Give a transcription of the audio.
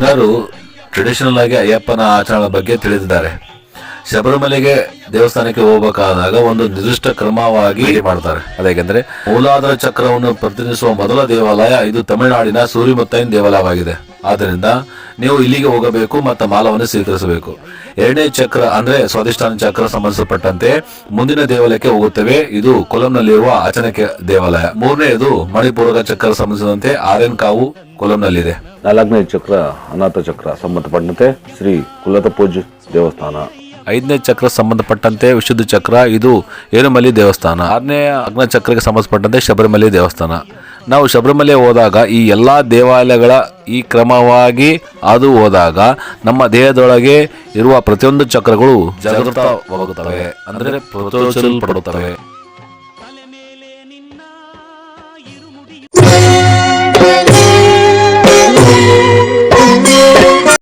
ಜನರು ಟ್ರೆಡಿಷನಲ್ ಆಗಿ ಅಯ್ಯಪ್ಪನ ಆಚರಣೆ ಬಗ್ಗೆ ತಿಳಿದಿದ್ದಾರೆ. ಶಬರಿಮಲೆಗೆ ದೇವಸ್ಥಾನಕ್ಕೆ ಹೋಗಬೇಕಾದಾಗ ಒಂದು ನಿರ್ದಿಷ್ಟ ಕ್ರಮವಾಗಿ ಮಾಡ್ತಾರೆ. ಅದೇಕೆಂದ್ರೆ ಮೂಲಾಧಾರ ಚಕ್ರವನ್ನು ಪ್ರತಿನಿಧಿಸುವ ಮೊದಲ ದೇವಾಲಯ ಇದು ತಮಿಳುನಾಡಿನ ಸೂರ್ಯಮುತ್ತೈನ್ ದೇವಾಲಯವಾಗಿದೆ. ಆದ್ದರಿಂದ ನೀವು ಇಲ್ಲಿಗೆ ಹೋಗಬೇಕು ಮತ್ತು ಮಾಲವನ್ನು ಸ್ವೀಕರಿಸಬೇಕು. ಎರಡನೇ ಚಕ್ರ ಅಂದ್ರೆ ಸ್ವಾಧಿಷ್ಠಾನ ಚಕ್ರ ಸಂಬಂಧಪಟ್ಟಂತೆ ಮುಂದಿನ ದೇವಾಲಯಕ್ಕೆ ಹೋಗುತ್ತೇವೆ. ಇದು ಕೊಲಂನಲ್ಲಿರುವ ಅಚನಕ್ಕೆ ದೇವಾಲಯ. ಮೂರನೇದು ಮಣಿಪುರದ ಚಕ್ರ ಸಂಬಂಧಿಸಿದಂತೆ ಆರ್ಯನ್ ಕಾವು ಕೊಲಂನಲ್ಲಿದೆ. ನಾಲ್ಕನೇ ಚಕ್ರ ಅನಾಥ ಚಕ್ರ ಸಂಬಂಧಪಟ್ಟಂತೆ ಶ್ರೀ ಕುಲತಪೂಜ್ ದೇವಸ್ಥಾನ. ಐದನೇ ಚಕ್ರ ಸಂಬಂಧಪಟ್ಟಂತೆ ವಿಶುದ್ಧ ಚಕ್ರ, ಇದು ಏರುಮಲಿ ದೇವಸ್ಥಾನ. ಆರನೇ ಅಗ್ನ ಚಕ್ರಕ್ಕೆ ಸಂಬಂಧಪಟ್ಟಂತೆ ಶಬರಿಮಲೆ ದೇವಸ್ಥಾನ. ನಾವು ಶಬರಿಮಲೆ ಹೋದಾಗ ಈ ಎಲ್ಲ ದೇವಾಲಯಗಳ ಈ ಕ್ರಮವಾಗಿ ಅದು ಹೋದಾಗ ನಮ್ಮ ದೇಹದೊಳಗೆ ಇರುವ ಪ್ರತಿಯೊಂದು ಚಕ್ರಗಳು ಜಾಗೃತವಾಗುತ್ತವೆ ಅಂದರೆ ಪ್ರಚೋದಿಸಲ್ಪಡುತ್ತವೆ.